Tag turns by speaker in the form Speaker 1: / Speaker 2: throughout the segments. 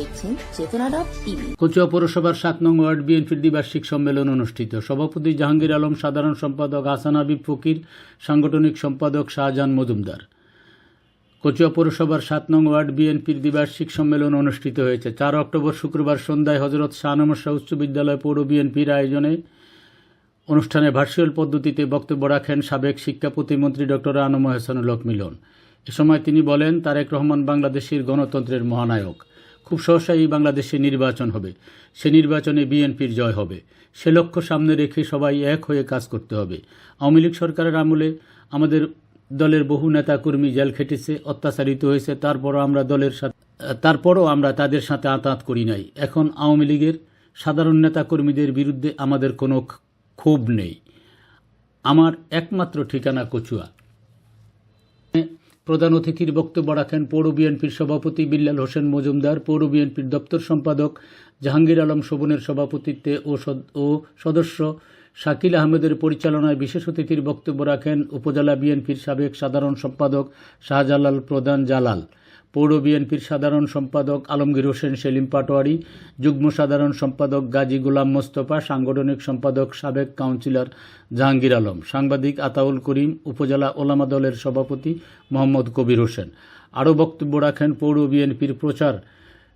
Speaker 1: দেখছেন চেতনা dot TV.
Speaker 2: Kachua পৌরসভার সাত নং ওয়ার্ড বিএনপির দ্বিবার্ষিক সম্মেলন অনুষ্ঠিত। সভাপতি জাহাঙ্গীর আলম, সাধারণ সম্পাদক হাসান হাবিব ফকির, সাংগঠনিক সম্পাদক শাহজাহান মজুমদার। কচুয়া পৌরসভার সাত নং ওয়ার্ড বিএনপির দ্বিবার্ষিক সম্মেলন অনুষ্ঠিত হয়েছে। চার অক্টোবর শুক্রবার সন্ধ্যায় হজরত শাহনমর শাহ উচ্চ বিদ্যালয় পৌর বিএনপির আয়োজনে অনুষ্ঠানে ভার্চুয়াল পদ্ধতিতে বক্তব্য রাখেন সাবেক শিক্ষা প্রতিমন্ত্রী ডক্টর আনম হাসানুল হক মিলন। এ সময় তিনি বলেন, তারেক রহমান বাংলাদেশের গণতন্ত্রের মহানায়ক। খুব সহসাই বাংলাদেশে নির্বাচন হবে। সে নির্বাচনে বিএনপির জয় হবে। সে লক্ষ্য সামনে রেখে সবাই এক হয়ে কাজ করতে হবে। আওয়ামী লীগ সরকারের আমলে আমাদের দলের বহু নেতাকর্মী জেল খেটেছে, অত্যাচারিত হয়েছে, তারপরও আমরা দলের সাথে, তারপরও আমরা তাদের সাথে আতাঁত করি নাই। এখন আওয়ামী লীগের সাধারণ নেতাকর্মীদের বিরুদ্ধে আমাদের কোনো ক্ষোভ নেই। আমার একমাত্র ঠিকানা কচুয়া। প্রধান অতিথির বক্তব্য রাখেন পৌর বিএনপির সভাপতি বিল্লাল হোসেন মজুমদার, পৌর বিএনপির দপ্তর সম্পাদক জাহাঙ্গীর আলম শোভনের সভাপতিত্বে ও সদস্য শাকিল আহমেদের পরিচালনায় বিশেষ অতিথির বক্তব্য রাখেন উপজেলা বিএনপির সাবেক সাধারণ সম্পাদক শাহজালাল প্রধান জালাল। পৌর বিএনপির সাধারণ সম্পাদক আলমগীর হোসেন, সেলিম পাটোয়ারি, যুগ্ম সাধারণ সম্পাদক গাজী গোলাম মোস্তফা, সাংগঠনিক সম্পাদক সাবেক কাউন্সিলর জাহাঙ্গীর আলম, সাংবাদিক আতাউল করিম, উপজেলা ওলামা দলের সভাপতি মোহাম্মদ কবির হোসেন। আরও বক্তব্য রাখেন পৌর বিএনপির প্রচার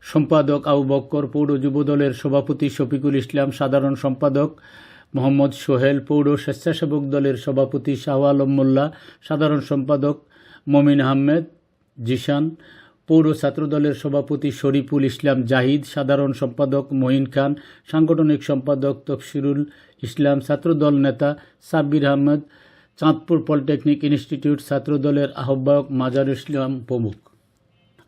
Speaker 2: সম্পাদক আবু বক্কর, পৌর যুবদলের সভাপতি শফিকুল ইসলাম, সাধারণ সম্পাদক মোহাম্মদ সোহেল, পৌর স্বেচ্ছাসেবক দলের সভাপতি শাহ আলম মোল্লা, সাধারণ সম্পাদক মমিন আহমেদ, জিশান পৌর ছাত্রদলের সভাপতি শরীফুল ইসলাম জাহিদ, সাধারণ সম্পাদক মঈন খান, সাংগঠনিক সম্পাদক তফসিরুল ইসলাম, ছাত্রদল নেতা সাব্বির আহমেদ, চাঁদপুর পলিটেকনিক ইনস্টিটিউট ছাত্রদলের আহ্বায়ক মাজার ইসলাম প্রমুখ।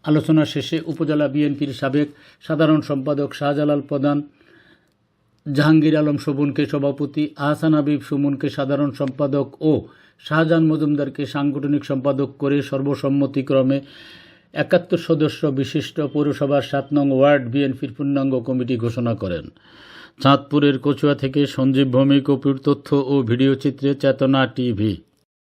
Speaker 2: আলোচনা শেষে উপজেলা বিএনপির সাবেক সাধারণ সম্পাদক শাহজালাল প্রধান, জাহাঙ্গীর আলম শোভনকে সভাপতি, আহসান হাবিব সুমনকে সাধারণ সম্পাদক ও শাহজাহান মজুমদারকে সাংগঠনিক সম্পাদক করে সর্বসম্মতিক্রমে একাত্তর সদস্য বিশিষ্ট পৌরসভার সাত নং ওয়ার্ড বিএনপির পূর্ণাঙ্গ কমিটি ঘোষণা করেন। চাঁদপুরের কচুয়া থেকে সঞ্জীব ভৌমিক অপুর তথ্য ও ভিডিও চিত্রে চেতনা টিভি।